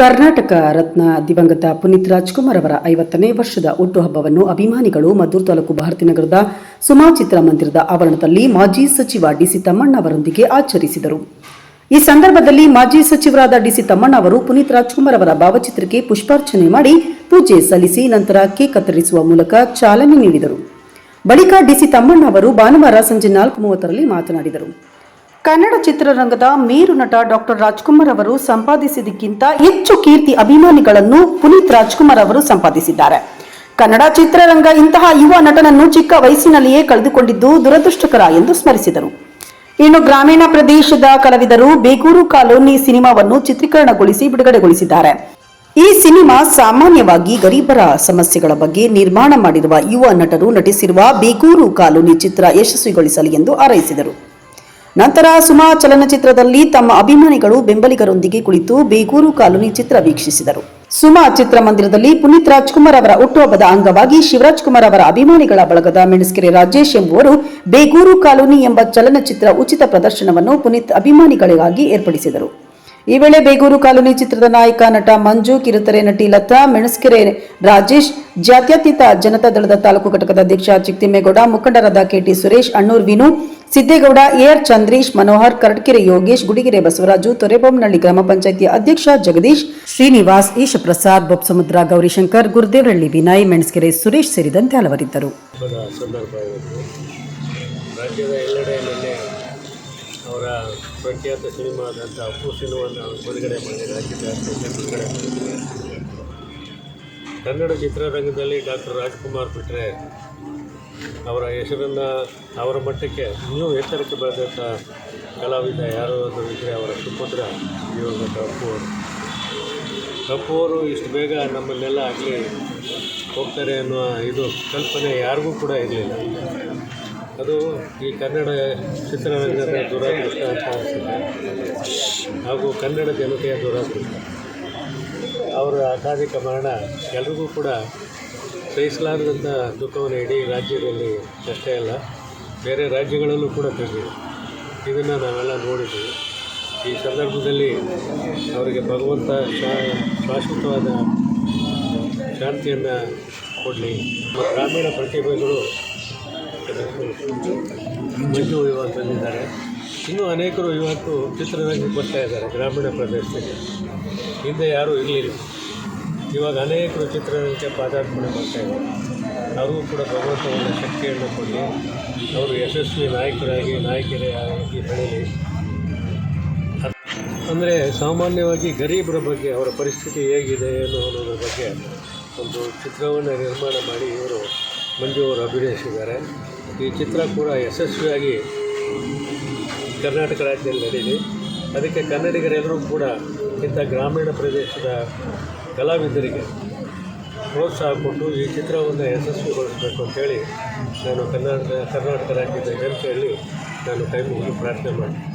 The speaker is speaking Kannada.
ಕರ್ನಾಟಕ ರತ್ನ ದಿವಂಗತ ಪುನೀತ್ ರಾಜ್ಕುಮಾರ್ ಅವರ ಐವತ್ತನೇ ವರ್ಷದ ಹುಟ್ಟುಹಬ್ಬವನ್ನು ಅಭಿಮಾನಿಗಳು ಮದ್ದೂರು ತಾಲೂಕು ಭಾರತಿ ನಗರದ ಸುಮಾ ಚಿತ್ರಮಂದಿರದ ಆವರಣದಲ್ಲಿ ಮಾಜಿ ಸಚಿವ ಡಿಸಿ ತಮ್ಮಣ್ಣ ಅವರೊಂದಿಗೆ ಆಚರಿಸಿದರು. ಈ ಸಂದರ್ಭದಲ್ಲಿ ಮಾಜಿ ಸಚಿವರಾದ ಡಿಸಿ ತಮ್ಮಣ್ಣ ಅವರು ಪುನೀತ್ ರಾಜ್ಕುಮಾರ್ ಅವರ ಭಾವಚಿತ್ರಕ್ಕೆ ಪುಷ್ಪಾರ್ಚನೆ ಮಾಡಿ ಪೂಜೆ ಸಲ್ಲಿಸಿ ನಂತರ ಕೇಕ್ ಕತ್ತರಿಸುವ ಮೂಲಕ ಚಾಲನೆ ನೀಡಿದರು. ಬಳಿಕ ಡಿಸಿ ತಮ್ಮಣ್ಣ ಅವರು ಭಾನುವಾರ ಸಂಜೆ ನಾಲ್ಕು ಮೂವತ್ತರಲ್ಲಿ ಮಾತನಾಡಿದರು. ಕನ್ನಡ ಚಿತ್ರರಂಗದ ಮೇರು ನಟ ಡಾಕ್ಟರ್ ರಾಜ್ಕುಮಾರ್ ಅವರು ಸಂಪಾದಿಸಿದಕ್ಕಿಂತ ಹೆಚ್ಚು ಕೀರ್ತಿ ಅಭಿಮಾನಿಗಳನ್ನು ಪುನೀತ್ ರಾಜ್ಕುಮಾರ್ ಅವರು ಸಂಪಾದಿಸಿದ್ದಾರೆ. ಕನ್ನಡ ಚಿತ್ರರಂಗ ಇಂತಹ ಯುವ ನಟನನ್ನು ಚಿಕ್ಕ ವಯಸ್ಸಿನಲ್ಲಿಯೇ ಕಳೆದುಕೊಂಡಿದ್ದು ದುರದೃಷ್ಟಕರ ಎಂದು ಸ್ಮರಿಸಿದರು. ಇನ್ನು ಗ್ರಾಮೀಣ ಪ್ರದೇಶದ ಕಲಾವಿದರು ಬೇಗೂರು ಕಾಲೋನಿ ಸಿನಿಮಾವನ್ನು ಚಿತ್ರೀಕರಣಗೊಳಿಸಿ ಬಿಡುಗಡೆಗೊಳಿಸಿದ್ದಾರೆ. ಈ ಸಿನಿಮಾ ಸಾಮಾನ್ಯವಾಗಿ ಗರೀಬರ ಸಮಸ್ಯೆಗಳ ಬಗ್ಗೆ ನಿರ್ಮಾಣ ಮಾಡಿರುವ ಯುವ ನಟರು ನಟಿಸಿರುವ ಬೇಗೂರು ಕಾಲೋನಿ ಚಿತ್ರ ಯಶಸ್ವಿಗೊಳಿಸಲಿ ಎಂದು ಹಾರೈಸಿದರು. ನಂತರ ಸುಮಾ ಚಲನಚಿತ್ರದಲ್ಲಿ ತಮ್ಮ ಅಭಿಮಾನಿಗಳು ಬೆಂಬಲಿಗರೊಂದಿಗೆ ಕುಳಿತು ಬೇಗೂರು ಕಾಲೋನಿ ಚಿತ್ರ ವೀಕ್ಷಿಸಿದರು. ಸುಮಾ ಚಿತ್ರಮಂದಿರದಲ್ಲಿ ಪುನೀತ್ ರಾಜ್ಕುಮಾರ್ ಅವರ ಹುಟ್ಟುಹಬ್ಬದ ಅಂಗವಾಗಿ ಶಿವರಾಜ್ ಕುಮಾರ್ ಅವರ ಅಭಿಮಾನಿಗಳ ಬಳಗದ ಮೆಣಸ್ಕೆರೆ ರಾಜೇಶ್ ಎಂಬುವರು ಬೇಗೂರು ಕಾಲೋನಿ ಎಂಬ ಚಲನಚಿತ್ರ ಉಚಿತ ಪ್ರದರ್ಶನವನ್ನು ಪುನೀತ್ ಅಭಿಮಾನಿಗಳಿಗಾಗಿ ಏರ್ಪಡಿಸಿದರು. ಈ ವೇಳೆ ಬೇಗೂರು ಕಾಲೋನಿ ಚಿತ್ರದ ನಾಯಕ ನಟ ಮಂಜು, ಕಿರುತೆರೆ ನಟಿ ಲತಾ ಮೆಣಸ್ಕೆರೆ ರಾಜೇಶ್, ಜಾತ್ಯತೀತ ಜನತಾ ದಳದ ತಾಲೂಕು ಘಟಕದ ಅಧ್ಯಕ್ಷ ಚಿಕ್ತಿಮ್ಮೇಗೌಡ, ಮುಖಂಡರಾದ K T Suresh, Annur Vinu Siddegowda, A R Chandrish, Manohar Karadkere Yogesh, Gudigere Basavaraju Torebommanahalli ಗ್ರಾಮ ಪಂಚಾಯಿತಿ ಅಧ್ಯಕ್ಷ ಜಗದೀಶ್, ಶ್ರೀನಿವಾಸ್, ಈಶಪ್ರಸಾದ್ ಬೊಬ್ಸಮುದ್ರ ಗೌರಿಶಂಕರ್ ಗುರುದೇವರಳ್ಳಿ ವಿನಾಯ್ ಮೆಣಸ್ಕೆರೆ ಸುರೇಶ್ ಸೇರಿದಂತೆ ಹಲವರಿದ್ದರು. ರಾಜ್ಯದ ಅವರ ಪ್ರಖ್ಯಾತ ಸಿನಿಮಾ ಅಪ್ಪು ಸಿನಿಮಾವನ್ನು ಬಿಡುಗಡೆ ಮಾಡಿದ್ದಾರೆ. ಕನ್ನಡ ಚಿತ್ರರಂಗದಲ್ಲಿ ಡಾಕ್ಟರ್ ರಾಜ್ಕುಮಾರ್ ಬಿಟ್ಟರೆ ಅವರ ಹೆಸರನ್ನು ಅವರ ಮಟ್ಟಕ್ಕೆ ಇನ್ನೂ ಎತ್ತರಕ್ಕೆ ಬೆಳೆದಂಥ ಕಲಾವಿದ ಯಾರು ಅಂತ ಇದ್ದರೆ ಅವರ ಸುಪುತ್ರ ಇವಾಗ ಕಪ್ಪು ಅವರು ಕಪ್ಪು ಅವರು ಇಷ್ಟು ಬೇಗ ನಮ್ಮನ್ನೆಲ್ಲ ಆಗಲಿ ಹೋಗ್ತಾರೆ ಅನ್ನುವ ಇದು ಕಲ್ಪನೆ ಯಾರಿಗೂ ಕೂಡ ಇರಲಿಲ್ಲ. ಅದು ಈ ಕನ್ನಡ ಚಿತ್ರರಂಗದ ದುರಾದೃಷ್ಟ ಅಂತ ಅನಿಸುತ್ತೆ. ಹಾಗೂ ಕನ್ನಡ ಜನತೆಯ ದುರಾದೃಷ್ಟ. ಅವರ ಅಕಾಲಿಕ ಮರಣ ಎಲ್ರಿಗೂ ಕೂಡ ಸಹಿಸಲಾರದಂಥ ದುಃಖವನ್ನು ಇಡೀ ರಾಜ್ಯದಲ್ಲಿ ಅಷ್ಟೇ ಅಲ್ಲ, ಬೇರೆ ರಾಜ್ಯಗಳಲ್ಲೂ ಕೂಡ ತಿಳಿದಿದೆ. ಇದನ್ನು ನಾವೆಲ್ಲ ನೋಡಿದ್ದೀವಿ ಈ ಸಂದರ್ಭದಲ್ಲಿ ಅವರಿಗೆ ಭಗವಂತ ಶಾಶ್ವತವಾದ ಶಾಂತಿಯನ್ನು ಕೊಡಲಿ. ಗ್ರಾಮೀಣ ಪ್ರತಿಭೆಗಳು ಮಂಜು ಇವಾಗ ಬಂದಿದ್ದಾರೆ ಇನ್ನೂ ಅನೇಕರು ಇವತ್ತು ಚಿತ್ರರಂಗಕ್ಕೆ ಬರ್ತಾ ಇದ್ದಾರೆ ಗ್ರಾಮೀಣ ಪ್ರದೇಶದಲ್ಲಿ. ಹಿಂದೆ ಯಾರೂ ಇರಲಿಲ್ಲ. ಇವಾಗ ಅನೇಕರು ಚಿತ್ರರಂಗಕ್ಕೆ ಪಾದಾರ್ಪಣೆ ಮಾಡ್ತಾ ಇದ್ದಾರೆ. ಅವರಿಗೂ ಕೂಡ ಭಗವಂತ ಶಕ್ತಿಯನ್ನು ಕೊಡಲಿ ಅವರು ಯಶಸ್ವಿ ನಾಯಕರಾಗಿ ನಾಯಕಿಯರಾಗಿ ಬೆಳೀಲಿ ಅಂದರೆ ಸಾಮಾನ್ಯವಾಗಿ ಗರೀಬರ ಬಗ್ಗೆ, ಅವರ ಪರಿಸ್ಥಿತಿ ಹೇಗಿದೆ ಏನು ಅನ್ನೋದ್ರ ಬಗ್ಗೆ ಒಂದು ಚಿತ್ರವನ್ನು ನಿರ್ಮಾಣ ಮಾಡಿ ಇವರು ಮಂಜು ಅವರು ಅಭಿನಯಿಸಿದ್ದಾರೆ. ಈ ಚಿತ್ರ ಕೂಡ ಯಶಸ್ವಿಯಾಗಿ ಕರ್ನಾಟಕ ರಾಜ್ಯದಲ್ಲಿ ನಡೀಲಿ. ಅದಕ್ಕೆ ಕನ್ನಡಿಗರೆಲ್ಲರೂ ಕೂಡ ಇಂಥ ಗ್ರಾಮೀಣ ಪ್ರದೇಶದ ಕಲಾವಿದರಿಗೆ ಪ್ರೋತ್ಸಾಹ ಕೊಟ್ಟು ಈ ಚಿತ್ರವನ್ನು ಯಶಸ್ವಿಗೊಳಿಸಬೇಕು ಅಂತೇಳಿ ನಾನು ಕನ್ನಡ ಕರ್ನಾಟಕ ರಾಜ್ಯದ ಜನತೆಯಲ್ಲಿ ನಾನು ಕೈ ಮುಗಿದು ಪ್ರಾರ್ಥನೆ ಮಾಡ್ತೀನಿ.